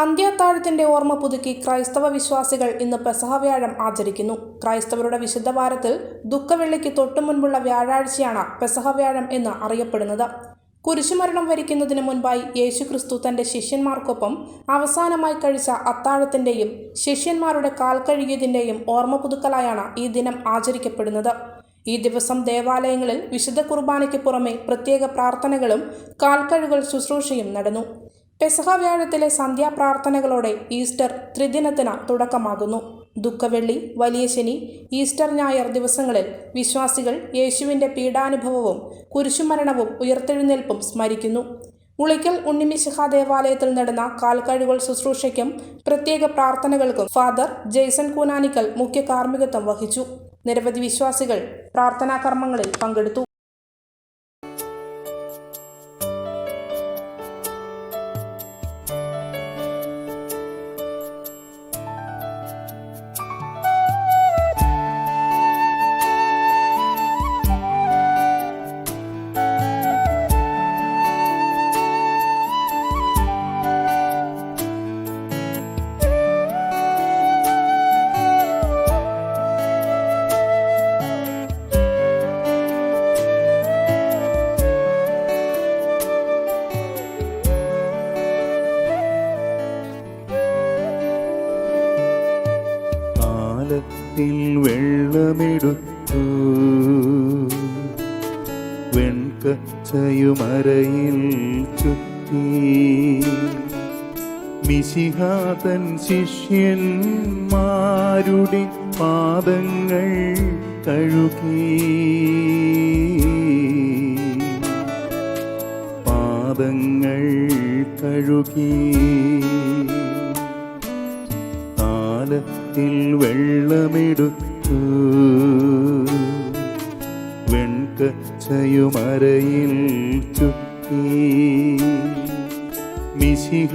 അന്ത്യത്താഴത്തിന്റെ ഓർമ്മ പുതുക്കി ക്രൈസ്തവ വിശ്വാസികൾ ഇന്ന് പെസഹ വ്യാഴം ആചരിക്കുന്നു. ക്രൈസ്തവരുടെ വിശുദ്ധ വാരത്തിൽ ദുഃഖവെള്ളിക്ക് തൊട്ടുമുൻപുള്ള വ്യാഴാഴ്ചയാണ് പെസഹ വ്യാഴം എന്ന് അറിയപ്പെടുന്നത്. കുരിശുമരണം വരിക്കുന്നതിന് മുൻപായി യേശുക്രിസ്തു തന്റെ ശിഷ്യന്മാർക്കൊപ്പം അവസാനമായി കഴിച്ച അത്താഴത്തിന്റെയും ശിഷ്യന്മാരുടെ കാൽ കഴുകിയതിന്റെയും ഓർമ്മ പുതുക്കലായാണ് ഈ ദിനം ആചരിക്കപ്പെടുന്നത്. ഈ ദിവസം ദേവാലയങ്ങളിൽ വിശുദ്ധ കുർബാനയ്ക്ക് പുറമെ പ്രത്യേക പ്രാർത്ഥനകളും കാൽക്കഴുകൾ ശുശ്രൂഷയും നടന്നു. പെസഹ വ്യാഴത്തിലെ സന്ധ്യാപ്രാർത്ഥനകളോടെ ഈസ്റ്റർ ത്രിദിനത്തിന് തുടക്കമാകുന്നു. ദുഃഖവെള്ളി വലിയ ശനി ഈസ്റ്റർ ഞായർ ദിവസങ്ങളിൽ വിശ്വാസികൾ യേശുവിന്റെ പീഡാനുഭവവും കുരിശുമരണവും ഉയർത്തെഴുന്നേൽപ്പും സ്മരിക്കുന്നു. ഉളിക്കൽ ഉണ്ണിമിശിഹ ദേവാലയത്തിൽ നടന്ന കാൽക്കഴുകൾ ശുശ്രൂഷയ്ക്കും പ്രത്യേക പ്രാർത്ഥനകൾക്കും ഫാദർ ജെയ്സൺ കൂനാനിക്കൽ മുഖ്യ കാർമ്മികത്വം വഹിച്ചു. നിരവധി വിശ്വാസികൾ പ്രാർത്ഥനാ കർമ്മങ്ങളിൽ പങ്കെടുത്തു. കാലത്തിൽ വെള്ളമെടുത്തു. വെൺകച്ചയുമരയിൽ ചുറ്റി. മിശിഹാതൻ ശിഷ്യന്മാരുടെ പാദങ്ങൾ കഴുകി. പാദങ്ങൾ കഴുകി. കാലത്തിൽ വെള്ളമെടുത്തു. വെൺകച്ചയുമരയിൽ ചുറ്റി. മിശിഹ